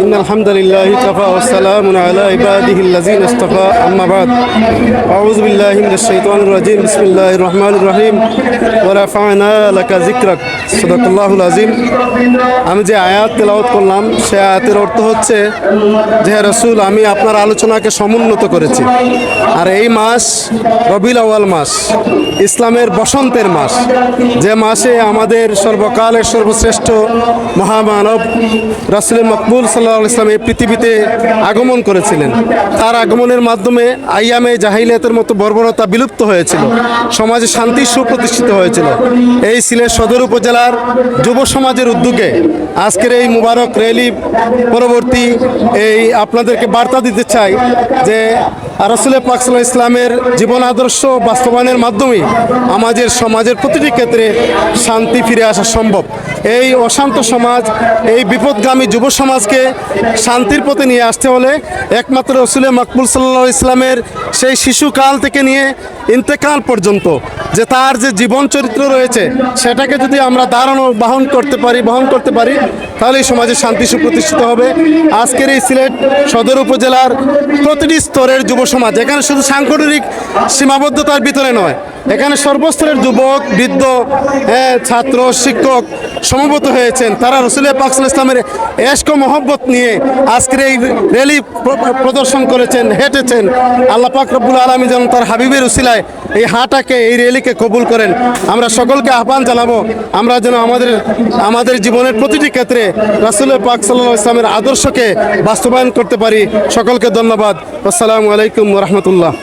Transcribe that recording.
إن الحمد لله كفى والسلام على عباده الذين اصطفى أما بعد أعوذ بالله من الشيطان الرجيم بسم الله الرحمن الرحيم ورفعنا لك ذكرك صدق الله العظيم আমি যে আয়াত তেলাওয়াত করলাম সে আয়াতের অর্থ হচ্ছে যে রসুল আমি আপনার আলোচনাকে সমুন্নত করেছি আর এই মাস রবিল আওয়াল মাস ইসলামের বসন্তের মাস যে মাসে আমাদের সর্বকালের সর্বশ্রেষ্ঠ মহামানব রাসুল মকবুল সাল্লাহ ইসলাম এই পৃথিবীতে আগমন করেছিলেন। তার আগমনের মাধ্যমে আইয়ামে জাহিলিয়াতের মতো বর্বরতা বিলুপ্ত হয়েছিল। সমাজে শান্তি সুপ্রতিষ্ঠিত হয়েছিল। এই সিলেট সদর উপজেলার যুব সমাজের উদ্যোগে আজকের এই মুবারক র্যালি পরবর্তী এই আপনাদেরকে বার্তা দিতে চাই যে রাসুল পাকসাল ইসলামের জীবন আদর্শ বাস্তবায়নের মাধ্যমে আমাদের সমাজের প্রতিটি ক্ষেত্রে শান্তি ফিরে আসা সম্ভব। এই অশান্ত সমাজ, এই বিপদগামী যুব সমাজকে শান্তির পথে নিয়ে আসতে হলে একমাত্র রসুল মকবুল সাল্লাহ ইসলামের সেই শিশুকাল থেকে নিয়ে ইন্তেকাল পর্যন্ত যে তার যে জীবন চরিত্র রয়েছে, সেটাকে যদি আমরা দাঁড়ানো বহন করতে পারি, বহন করতে পারি তাহলে এই সমাজে শান্তি সুপ্রতিষ্ঠিত হবে। আজকের এই সিলেট সদর উপজেলার প্রতিটি স্তরের যুব সমাজ, এখানে শুধু সাংগঠনিক সীমাবদ্ধতার ভিতরে নয় এখানে সর্বস্তরের যুবক, বৃদ্ধ ছাত্র, শিক্ষক সমবেত হয়েছেন। তারা রসুল পাকসুল ইসলামের এশক মহব্বত নিয়ে আজকের এই র্যালি প্রদর্শন করেছেন, হেঁটেছেন। আল্লাহ পাক রব্বুল আলমী যেন তার হাবিবের উসিলায় এই হাটাকে, এই র্যালিকে কবুল করেন। আমরা সকলকে আহ্বান জানাব, আমরা যেন আমাদের আমাদের জীবনের প্রতিটি ক্ষেত্রে রাসুল পাক সাল্লাহ ইসলামের আদর্শকে বাস্তবায়ন করতে পারি। সকলকে ধন্যবাদ। আসসালামু আলাইকুম রহমতুল্লাহ।